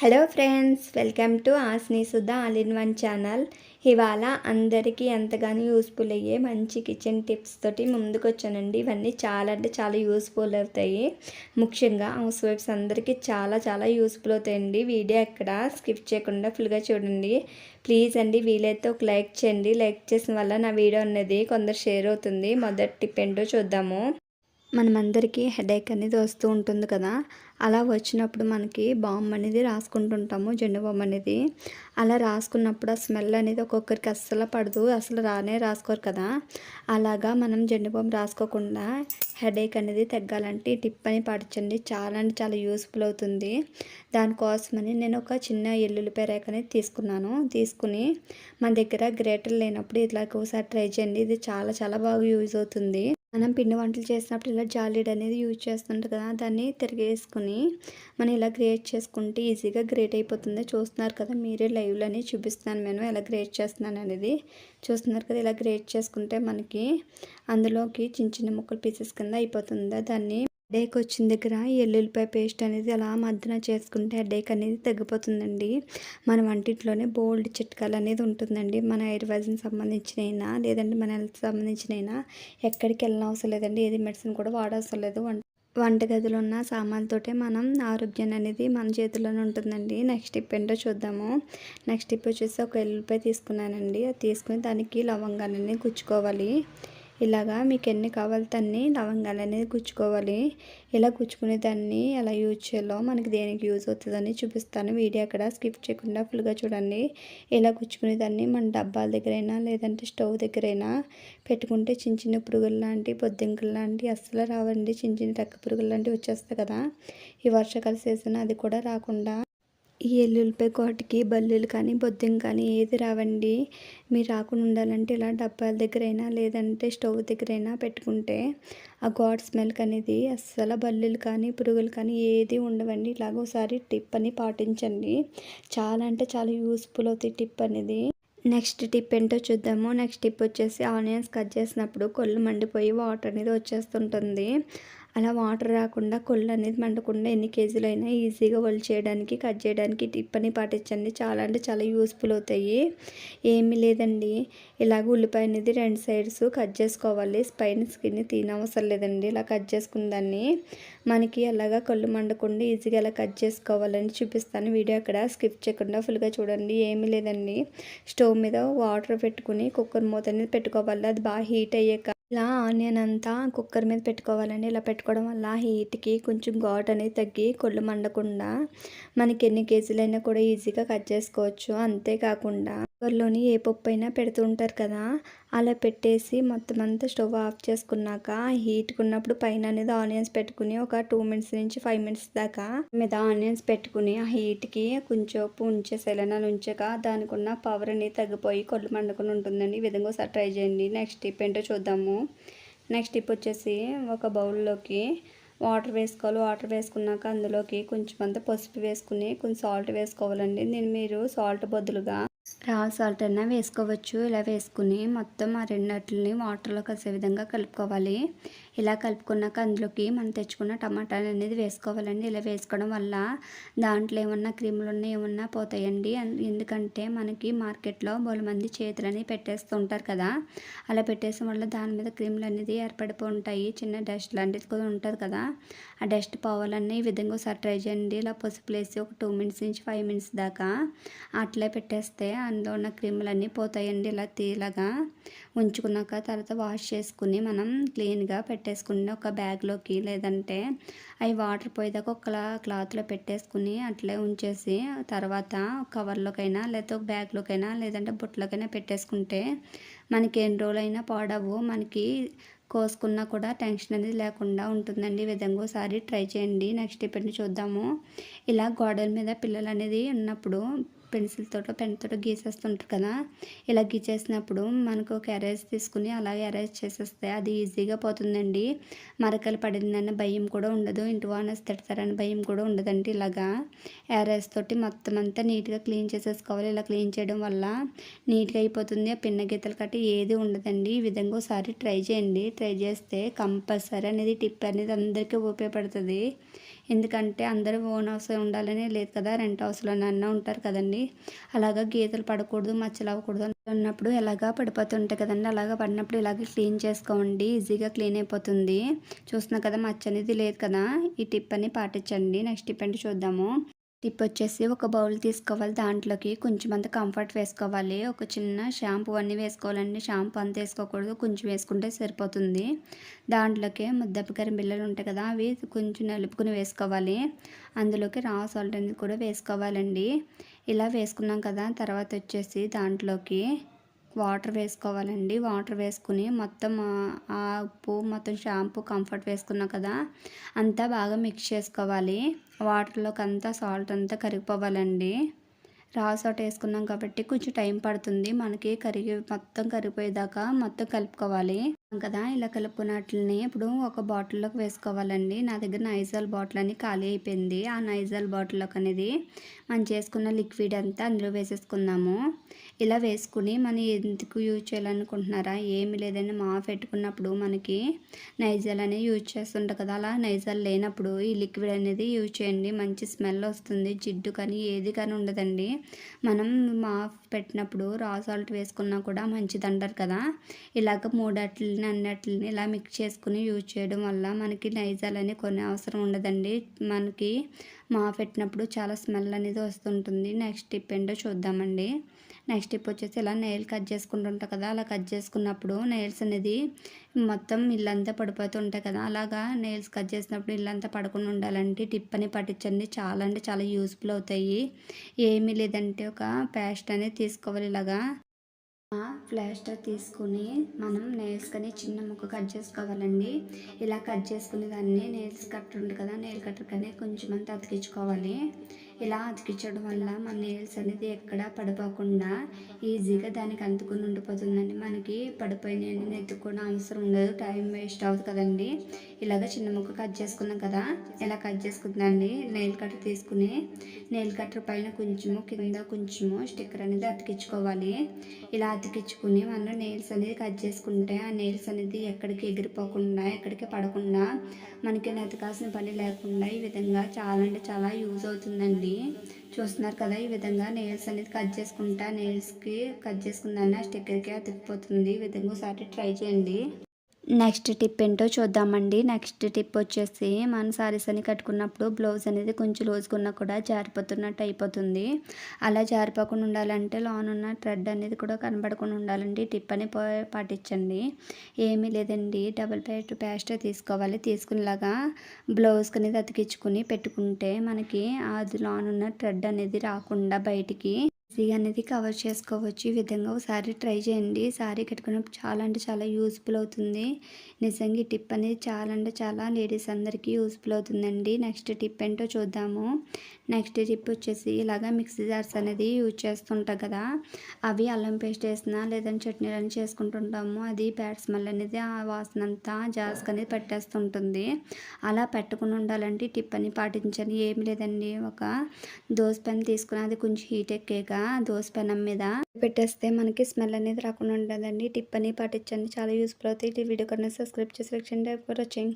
Hello friends welcome to ఆస్ని Sudha all in one channel. ఇవాళ అందరికీ ఎంతగానో యూస్ఫుల్ అయ్యే మంచి కిచెన్ టిప్స్ తోటి ముందుకు వచ్చానండి ఇవన్నీ చాలా అంటే చాలా యూస్ఫుల్ అవుతాయి. ముఖ్యంగా హౌస్ వైఫ్స్ అందరికీ చాలా చాలా యూస్ఫుల్ అవుతాయండి. వీడియో ఎక్కడ స్కిప్ చేయకుండా ఫుల్గా చూడండి. ప్లీజ్ అండి వీలైతే ఒక లైక్ చేయండి. లైక్ చేసిన వల్ల నా వీడియో అనేది కొందరు షేర్ అవుతుంది. మొదటి టిప్ ఏంటో చూద్దాము. మనమందరికీ హెడేక్ అనేది వస్తూ ఉంటుంది కదా. అలా వచ్చినప్పుడు మనకి బామ్ అనేది రాసుకుంటుంటాము జెండు బామ్ అనేది. అలా రాసుకున్నప్పుడు ఆ స్మెల్ అనేది ఒక్కొక్కరికి అస్సలు పడదు అసలు రానే రాసుకోరు కదా. అలాగా మనం జెండు బామ్ రాసుకోకుండా హెడేక్ అనేది తగ్గాలంటే టిప్ అని పాటించండి. చాలా అంటే చాలా యూస్ఫుల్ అవుతుంది. దానికోసమని నేను ఒక చిన్న ఎల్లుల్లిపాయ రేఖ అనేది తీసుకున్నాను. తీసుకుని మన దగ్గర గ్రేటర్ లేనప్పుడు ఇట్లా ఒకసారి ట్రై చేయండి. ఇది చాలా చాలా బాగా యూజ్ అవుతుంది. మనం పిండి వంటలు చేసినప్పుడు ఇలా జాలీడ్ అనేది యూజ్ చేస్తుంటారు కదా దాన్ని తిరిగేసుకుని మనం ఇలా గ్రేట్ చేసుకుంటే ఈజీగా గ్రేట్ అయిపోతుంది. చూస్తున్నారు కదా మీరే లైవ్లోనే చూపిస్తాను నేను ఎలా గ్రేట్ చేస్తున్నాను అనేది. చూస్తున్నారు కదా ఇలా గ్రేట్ చేసుకుంటే మనకి అందులోకి చిన్న చిన్న ముక్కలు పీసెస్ కింద అయిపోతుంది దాన్ని హెడేక్ వచ్చిన దగ్గర ఎల్లుల్లిపాయ పేస్ట్ అనేది అలా మద్దన చేసుకుంటే హెడేక్ అనేది తగ్గిపోతుందండి. మన వంటింట్లోనే బోల్డ్ చిట్కాలు అనేది ఉంటుందండి. మన ఆయుర్వేదం సంబంధించినైనా లేదంటే మన హెల్త్ సంబంధించినైనా ఎక్కడికి వెళ్ళిన అవసరం లేదండి. ఏది మెడిసిన్ కూడా వాడవసరం లేదు. వంటగదిలో ఉన్న సామాన్లతోటే మనం ఆరోగ్యం అనేది మన చేతిలోనే ఉంటుందండి. నెక్స్ట్ టిప్ ఏంటో చూద్దాము. నెక్స్ట్ టిప్ వచ్చేసి ఒక ఎల్లుల్లిపాయ తీసుకున్నానండి. అది తీసుకుని దానికి లవంగాన్ని గుచ్చుకోవాలి. ఇలాగా మీకు ఎన్ని కావాలితే లవంగాలు అనేది గుచ్చుకోవాలి ఇలా గుచ్చుకునే దాన్ని ఎలా యూజ్ చేయాలో మనకి దేనికి యూజ్ అవుతుందని చూపిస్తాను. వీడియో అక్కడ స్కిప్ చేయకుండా ఫుల్గా చూడండి. ఇలా గుచ్చుకునే దాన్ని మన డబ్బాల దగ్గరైనా లేదంటే స్టవ్ దగ్గరైనా పెట్టుకుంటే చిన్న చిన్న పురుగులు లాంటి బొద్దింకలు లాంటి అస్సలు రావండి. చిన్న చిన్న రెక్క పురుగులు లాంటివి వచ్చేస్తాయి కదా. ఈ వర్షాకాల సీజన్ అది కూడా రాకుండా ఈ ఎల్లుల్లిపాయ కోటకి బల్లులు కానీ బొద్దింక కానీ ఏది రావండి. మీరు రాకుండా ఉండాలంటే ఇలా డబ్బాల దగ్గరైనా లేదంటే స్టవ్ దగ్గరైనా పెట్టుకుంటే ఆ గోడ్ స్మెల్ అనేది అస్సలు బల్లులు కానీ పురుగులు కానీ ఏది ఉండవండి. ఇలాగ ఒకసారి టిప్ అని పాటించండి. చాలా అంటే చాలా యూస్ఫుల్ అవుతాయి టిప్ అనేది. నెక్స్ట్ టిప్ ఏంటో చూద్దాము. నెక్స్ట్ టిప్ వచ్చేసి ఆనియన్స్ కట్ చేసినప్పుడు కొళ్ళు మండిపోయి వాటర్ అనేది వచ్చేస్తుంటుంది. అలా వాటర్ రాకుండా కొళ్ళు అనేది మండకుండా ఎన్ని కేజీలు అయినా ఈజీగా వల్ చేయడానికి కట్ చేయడానికి టిప్పని పాటించండి. చాలా అంటే చాలా యూస్ఫుల్ అవుతాయి. ఏమీ లేదండి. ఇలాగ ఉల్లిపాయ అనేది రెండు సైడ్స్ కట్ చేసుకోవాలి. స్పైన్ స్కిన్ తినవసరం లేదండి. ఇలా కట్ చేసుకున్న దాన్ని మనకి అలాగా కళ్ళు మండకుండా ఈజీగా ఇలా కట్ చేసుకోవాలని చూపిస్తాను. వీడియో అక్కడ స్కిప్ చేయకుండా ఫుల్గా చూడండి. ఏమీ లేదండి. స్టవ్ మీద వాటర్ పెట్టుకుని కుక్కర్ మూత అనేది పెట్టుకోవాలి. అది బాగా హీట్ అయ్యాక ఇలా ఆనియన్ అంతా కుక్కర్ మీద పెట్టుకోవాలండి. ఇలా పెట్టుకోవడం వల్ల హీట్కి కొంచెం ఘాట్ అనేది తగ్గి కొళ్ళు మండకుండా మనకి ఎన్ని కేజీలైనా కూడా ఈజీగా కట్ చేసుకోవచ్చు. అంతేకాకుండా కుక్కర్లోని ఏ పప్పు అయినా పెడుతూ ఉంటారు కదా అలా పెట్టేసి మొత్తం అంతా స్టవ్ ఆఫ్ చేసుకున్నాక హీట్గా ఉన్నప్పుడు పైన అనేది ఆనియన్స్ పెట్టుకుని ఒక టూ మినిట్స్ నుంచి ఫైవ్ మినిట్స్ దాకా మీద ఆనియన్స్ పెట్టుకుని ఆ హీట్కి కొంచెం ఉప్పు ఉంచేసేలా ఉంచాక దానికి ఉన్న పవర్ అనేది తగ్గిపోయి కొళ్ళు మండుకుని ఉంటుందండి. ఈ విధంగా ఒకసారి ట్రై చేయండి. నెక్స్ట్ టిప్ ఏంటో చూద్దాము. నెక్స్ట్ టిప్ వచ్చేసి ఒక బౌల్లోకి వాటర్ వేసుకోవాలి. వాటర్ వేసుకున్నాక అందులోకి కొంచెం అంత పసుపు వేసుకుని కొంచెం సాల్ట్ వేసుకోవాలండి. నేను మీరు సాల్ట్ బదులుగా రా సాల్ట్ అయినా వేసుకోవచ్చు. ఇలా వేసుకుని మొత్తం ఆ రెండిటిని వాటర్లో కలిసే విధంగా కలుపుకోవాలి. ఇలా కలుపుకున్నాక అందులోకి మనం తెచ్చుకున్న టమాటాలు అనేది వేసుకోవాలండి. ఇలా వేసుకోవడం వల్ల దాంట్లో ఏమన్నా క్రీములు ఉన్నాయి ఏమన్నా పోతాయండి. ఎందుకంటే మనకి మార్కెట్లో బోల మంది చేతులని పెట్టేస్తూ ఉంటారు కదా. అలా పెట్టేసిన వల్ల దాని మీద క్రీములు అనేది ఏర్పడిపో ఉంటాయి. చిన్న డస్ట్ లాంటిది కూడా ఉంటుంది కదా. ఆ డస్ట్ పోవాలని ఈ విధంగా ఒకసారి ట్రై చేయండి. ఇలా పసుపు వేసి ఒక టూ మినిట్స్ నుంచి ఫైవ్ మినిట్స్ దాకా అట్లే పెట్టేస్తే అందులో ఉన్న క్రీములన్నీ పోతాయండి. ఇలా తీలాగా ఉంచుకున్నాక తర్వాత వాష్ చేసుకుని మనం క్లీన్గా పెట్టే పెట్టేసుకుని ఒక బ్యాగ్లోకి లేదంటే అవి వాటర్ పోయేదాకా ఒక క్లాత్లో పెట్టేసుకుని అట్లే ఉంచేసి తర్వాత కవర్లోకైనా లేకపోతే ఒక బ్యాగ్లోకైనా లేదంటే బుట్టలోకైనా పెట్టేసుకుంటే మనకి ఎన్ని రోజులైనా పాడవు. మనకి కోసుకున్నా కూడా టెన్షన్ అనేది లేకుండా ఉంటుందండి. ఈ విధంగా ఒకసారి ట్రై చేయండి. నెక్స్ట్ ఇప్పుడు చూద్దాము. ఇలా గోడల మీద పిల్లలు అనేది ఉన్నప్పుడు పెన్సిల్ తోటో గీసేస్తుంటారు కదా? ఇలా గీచేసినప్పుడు మనకు ఒక ఎరేజ్ తీసుకుని అలాగే ఎరేజ్ చేసేస్తే అది ఈజీగా పోతుందండి. మరకలు పడిందన్న భయం కూడా ఉండదు. ఇంటి వానస్ తిడతారని భయం కూడా ఉండదండి ఇలాగా. ఎరేజ్ తోటి మొత్తం అంతా నీట్గా క్లీన్ చేసేసుకోవాలి. ఇలా క్లీన్ చేయడం వల్ల నీట్గా అయిపోతుంది. ఆ పిన్న గీతలు కట్టి ఏది ఉండదండి. ఈ విధంగా ఒకసారి ట్రై చేయండి. ట్రై చేస్తే కంపల్సరీ అనేది టిప్ అనేది అందరికీ ఉపయోగపడుతుంది. ఎందుకంటే అందరూ ఓన్ హౌస్ ఉండాలని లేదు కదా రెంట్ హౌస్లోనన్నా ఉంటారు కదండి. అలాగా గీతలు పడకూడదు మచ్చలు అవ్వకూడదు ఉన్నప్పుడు ఎలాగా పడిపోతుంటాయి కదండి. అలాగా పడినప్పుడు ఇలాగ క్లీన్ చేసుకోండి ఈజీగా క్లీన్ అయిపోతుంది. చూస్తున్నా కదా మచ్చ అనేది లేదు కదా. ఈ టిప్ అని పాటించండి. నెక్స్ట్ టిప్ అంటే చూద్దాము. టిప్ వచ్చేసి ఒక బౌల్ తీసుకోవాలి. దాంట్లోకి కొంచెం అంత కంఫర్ట్ వేసుకోవాలి. ఒక చిన్న షాంపూ అన్నీ వేసుకోవాలండి. షాంపూ అంత వేసుకోకూడదు. కొంచెం వేసుకుంటే సరిపోతుంది. దాంట్లోకి ముద్దపకరం బిళ్ళలు ఉంటాయి కదా అవి కొంచెం నలుపుకుని వేసుకోవాలి. అందులోకి రా సాల్ట్ అనేది కూడా వేసుకోవాలండి. ఇలా వేసుకున్నాం కదా తర్వాత వచ్చేసి దాంట్లోకి వాటర్ వేసుకోవాలండి. వాటర్ వేసుకుని మొత్తం ఆ ఉప్పు మొత్తం షాంపూ కంఫర్ట్ వేసుకున్నాం కదా అంతా బాగా మిక్స్ చేసుకోవాలి. వాటర్లోకి అంతా సాల్ట్ అంతా కరిగిపోవాలండి. రా సాల్ట్ వేసుకున్నాం కాబట్టి కొంచెం టైం పడుతుంది. మనకి కరిగి మొత్తం కరిగిపోయేదాకా మొత్తం కలుపుకోవాలి. కదా ఇలా కలుపుకున్నట్లని ఇప్పుడు ఒక బాటిల్లోకి వేసుకోవాలండి. నా దగ్గర నైజాల్ బాటిల్ అని ఖాళీ అయిపోయింది. ఆ నైజాల్ బాటిల్లోకి అనేది మనం చేసుకున్న లిక్విడ్ అంతా అందులో వేసేసుకుందాము. ఇలా వేసుకుని మనం ఎందుకు యూజ్ చేయాలనుకుంటున్నారా? ఏమి లేదని మాఫ్ పెట్టుకున్నప్పుడు మనకి నైజాల్ అనేది యూజ్ చేస్తుంటాం కదా. అలా నైజాల్ లేనప్పుడు ఈ లిక్విడ్ అనేది యూజ్ చేయండి. మంచి స్మెల్ వస్తుంది. జిడ్డు కానీ ఏది కానీ ఉండదండి. మనం మాఫ్ పెట్టినప్పుడు రా సాల్ట్ వేసుకున్నా కూడా మంచిది అంటారు కదా. ఇలాగ మూడట్లని అన్నట్లని ఇలా మిక్స్ చేసుకుని యూజ్ చేయడం వల్ల మనకి నైజాల్ అనేది కొన్ని అవసరం ఉండదండి. మనకి మా పెట్టినప్పుడు చాలా స్మెల్ అనేది వస్తుంటుంది. నెక్స్ట్ టిప్ ఏంటో చూద్దామండి. నెక్స్ట్ టిప్ వచ్చేసి ఇలా నెయిల్ కట్ చేసుకుంటుంటాం కదా అలా కట్ చేసుకున్నప్పుడు నెయిల్స్ అనేది మొత్తం ఇల్లంతా పడిపోతుంటాయి కదా అలాగా నెయిల్స్ కట్ చేసినప్పుడు ఇల్లంతా పడకుండా ఉండాలంటే టిప్ అని పట్టించండి. చాలా అంటే చాలా యూస్ఫుల్ అవుతాయి. ఏమీ లేదంటే ఒక పేస్ట్ అనేది తీసుకోవాలి ఇలాగా. ప్లాస్టర్ తీసుకుని మనం నెయిల్స్ కానీ చిన్న ముక్క కట్ చేసుకోవాలండి. ఇలా కట్ చేసుకునే దాన్ని నెయిల్స్ కట్టర్ ఉంది కదా నెయిల్ కట్టర్ కానీ కొంచెం అంతా అతికించుకోవాలి. ఇలా అతికించడం వల్ల మన నెయిల్స్ అనేది ఎక్కడ పడిపోకుండా ఈజీగా దానికి అంతుకుని ఉండిపోతుందండి. మనకి పడిపోయిన ఎత్తుకోవడం అవసరం ఉండదు. టైం వేస్ట్ అవుతుంది కదండి. ఇలాగ చిన్న ముక్క కట్ చేసుకున్నాం కదా ఇలా కట్ చేసుకుందండి నెయిల్ కట్టర్ తీసుకుని నెయిల్ కట్టర్ పైన కొంచెము కింద కొంచెము స్టిక్కర్ అనేది అతికించుకోవాలి. ఇలా అతికించుకుని మనం నెయిల్స్ అనేది కట్ చేసుకుంటే ఆ నెయిల్స్ అనేది ఎక్కడికి ఎగిరిపోకుండా ఎక్కడికి పడకుండా మనకి నెతకాల్సిన పని లేకుండా ఈ విధంగా చాలా అంటే చాలా యూజ్ అవుతుందండి. చూస్తున్నారు కదా ఈ విధంగా నెయిల్స్ అనేది కట్ చేసుకుంటా నెయిల్స్కి కట్ చేసుకుందాన్ని ఆ స్టిక్కర్కి అతికిపోతుంది ఈ విధంగా ఒకసారి ట్రై చేయండి. నెక్స్ట్ టిప్ ఏంటో చూద్దామండి. నెక్స్ట్ టిప్ వచ్చేసి మనం సారీస్ అని కట్టుకున్నప్పుడు బ్లౌజ్ అనేది కొంచెం లూజ్గా కూడా జారిపోతున్నట్టు అయిపోతుంది. అలా జారిపోకుండా ఉండాలంటే లోన్ ఉన్న థ్రెడ్ అనేది కూడా కనబడకుండా ఉండాలండి. టిప్ అని పాటించండి. ఏమీ లేదండి. డబుల్ పేస్ట్ పేస్ట్ తీసుకోవాలి. తీసుకునేలాగా బ్లౌజ్ అనేది అతికించుకుని పెట్టుకుంటే మనకి అది లోన్ ఉన్న థ్రెడ్ అనేది రాకుండా బయటికి ఈజీగా అనేది కవర్ చేసుకోవచ్చు. ఈ విధంగా ఒకసారి ట్రై చేయండి. సారీ కట్టుకున్నప్పుడు చాలా అంటే చాలా యూస్ఫుల్ అవుతుంది. నిజంగా ఈ టిప్ అనేది చాలా అంటే చాలా లేడీస్ అందరికీ యూస్ఫుల్ అవుతుందండి. నెక్స్ట్ టిప్ ఏంటో చూద్దాము. నెక్స్ట్ టిప్ వచ్చేసి ఇలాగా మిక్సీ జార్స్ అనేది యూజ్ చేస్తుంటాం కదా అవి అల్లం పేస్ట్ వేసినా లేదంటే చట్నీ అని చేసుకుంటుంటాము. అది బ్యాడ్ స్మెల్ అనేది ఆ వాసన అంతా జార్స్కి అనేది పెట్టేస్తుంటుంది. అలా పెట్టకుండా ఉండాలంటే టిప్ అని పాటించండి. ఏమి లేదండి. ఒక దోశ పెన్ తీసుకుని అది కొంచెం హీట్ ఎక్కాక దోశ పెనం మీద పెట్టేస్తే మనకి స్మెల్ అనేది రాకుండా ఉండదండి. టిప్ అని పాటించండి. చాలా యూస్ఫుల్ అవుతాయి. ఈ వీడియో కన్నా సబ్స్క్రైబ్ చేసి లైక్ చేయండి. For watching